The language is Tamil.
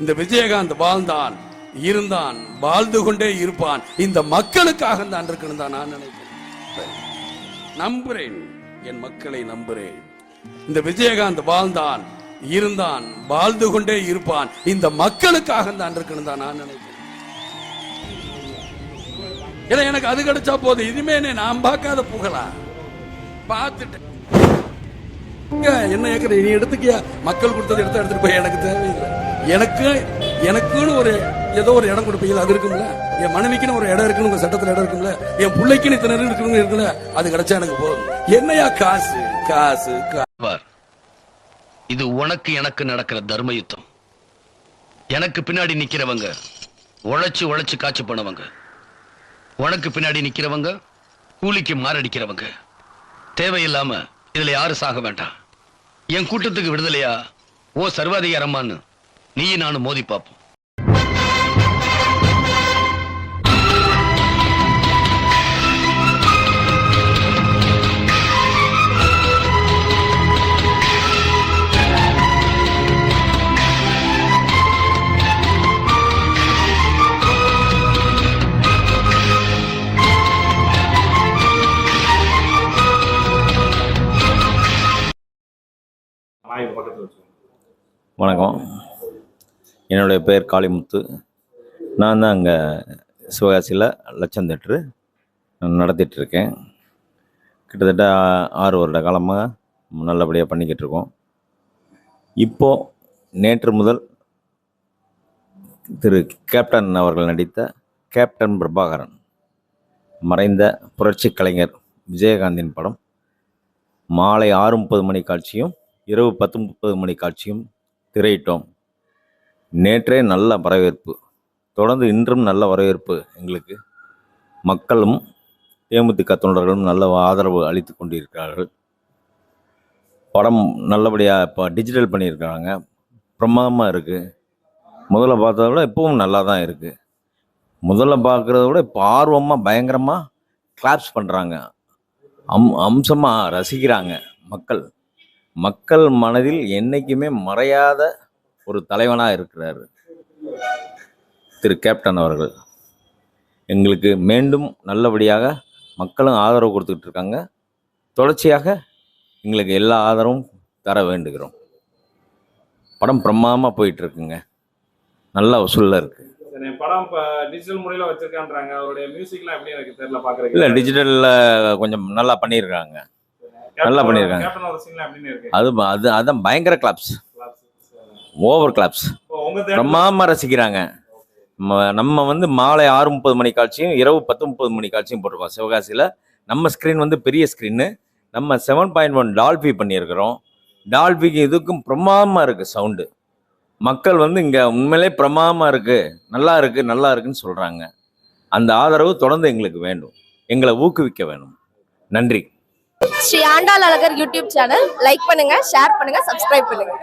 இந்த விஜயகாந்த் வாழ்ந்தான் இருந்தான் வாழ்ந்து கொண்டே இருப்பான். இந்த மக்களுக்காக தான் இருக்கணும் தான் நான் நினைக்கிறேன். நம்புறேன். என் மக்களை நம்புறேன். இந்த விஜயகாந்த் வாழ்ந்தான் இருந்தான் வாழ்ந்து கொண்டே இருப்பான். இந்த மக்களுக்காக தான் இருக்கணும் தான் நான் நினைக்கிறேன். ஏன்னா எனக்கு அது கிடைச்சா போதும். இனிமே நான் பார்க்காத புகழா? பார்த்துட்டேன். என்ன ஏக்கற நீ எடுத்துக்கியா? மக்கள் கொடுத்தது எடுத்து எடுத்துட்டு போய் எனக்கு தேவையில்லை. எனக்கு எனக்குன்னு ஒரு ஏதோ ஒரு இடம் கொடுப்பீங்களா அது இருக்கும்ல? என் மனைவிக்குன்னு ஒரு இடம் இருக்குன்னு உங்க சட்டத்துல இடம் இருக்கும்ல? என் பிள்ளைக்குன்னு இத்தனை இடம் இருக்குல்ல அது கிடைச்சா எனக்கு போதும். என்னையா காசு? காசு இது உனக்கு எனக்கு நடக்கிற தர்ம யுத்தம் எனக்கு பின்னாடி நிக்கிறவங்க உழைச்சு உழைச்சு காட்சி பண்ணவங்க உனக்கு பின்னாடி நிக்கிறவங்க கூலிக்கு மாரடிக்கிறவங்க. தேவையில்லாம இதுல யாரும் சாக வேண்டாம். என் கூட்டத்துக்கு விடுதலையா? ஓ சர்வாதிகாரமான்னு நீ நானும் மோதி பார்ப்போம். வணக்கம். என்னுடைய பெயர் காளிமுத்து. நான் தான் அங்கே சிவகாசியில் லட்சம் தேட்ரு நடத்திட்டுருக்கேன். கிட்டத்தட்ட ஆறு வருட காலமாக நல்லபடியாக பண்ணிக்கிட்டு இருக்கோம். இப்போது நேற்று முதல் திரு கேப்டன் அவர்கள் நடித்த கேப்டன் பிரபாகரன் மறைந்த புரட்சி கலைஞர் விஜயகாந்தின் படம் மாலை ஆறு முப்பது மணி காட்சியும் இரவு பத்து முப்பது மணி காட்சியும் திரையிட்டோம். நேற்றே நல்ல வரவேற்பு. தொடர்ந்து இன்றும் நல்ல வரவேற்பு எங்களுக்கு. மக்களும் தேமுதிக தொண்டர்களும் நல்ல ஆதரவு அளித்து கொண்டிருக்கிறார்கள். படம் நல்லபடியாக இப்போ டிஜிட்டல் பண்ணியிருக்கிறாங்க பிரமாதமாக இருக்குது முதல்ல பார்த்ததை விட இப்போவும் நல்லா தான் இருக்குது முதல்ல பார்க்குறத விட இப்போ ஆர்வமாக பயங்கரமாக கிளாப்ஸ் பண்ணுறாங்க அம் அம்சமாக ரசிக்கிறாங்க மக்கள். மக்கள் மனதில் என்றைக்குமே மறையாத ஒரு தலைவனாக இருக்கிறார். திரு கேப்டன் அவர்கள். எங்களுக்கு மீண்டும் நல்லபடியாக மக்களும் ஆதரவு கொடுத்துக்கிட்டு இருக்காங்க. தொடர்ச்சியாக எங்களுக்கு எல்லா ஆதரவும் தர வேண்டுகிறோம். படம் பிரமாதமாக போயிட்டு இருக்குங்க. நல்ல வசூலில் இருக்கு. சரி படம் இப்போ டிஜிட்டல் முறையில் வச்சிருக்கான்றாங்க. அவருடைய மியூசிக்லாம் எப்படி எனக்கு தெரியல இல்லை பார்க்குறதுக்கு டிஜிட்டலில் கொஞ்சம் நல்லா பண்ணியிருக்காங்க நல்லா பண்ணியிருக்காங்க. அது அது அதான் பயங்கர கிளாப்ஸ் ஓவர் கிளாப்ஸ் இப்போ உங்க தேட்டர் பிரமாமா ரசிக்கிறாங்க. நம்ம வந்து மாலை ஆறு முப்பது மணி காட்சியும் இரவு பத்து முப்பது மணி காட்சியும் போட்டிருக்கோம். சிவகாசியில் நம்ம ஸ்க்ரீன் வந்து பெரிய ஸ்க்ரீனு நம்ம செவன் பாயிண்ட் ஒன் டால்பி பண்ணியிருக்கிறோம். டால்பிக்கு இதுக்கும் பிரமாதமாக இருக்குது சவுண்டு மக்கள் வந்து இங்கே உண்மையிலே பிரமாதமாக இருக்குது நல்லா இருக்குது நல்லா இருக்குன்னு சொல்கிறாங்க அந்த ஆதரவு தொடர்ந்து எங்களுக்கு வேண்டும். எங்களை ஊக்குவிக்க வேணும் நன்றி. Shri Andal Azhagar YouTube channel. Like பண்ணுங்க ஷேர் பண்ணுங்க சப்ஸ்கிரைப் பண்ணுங்க.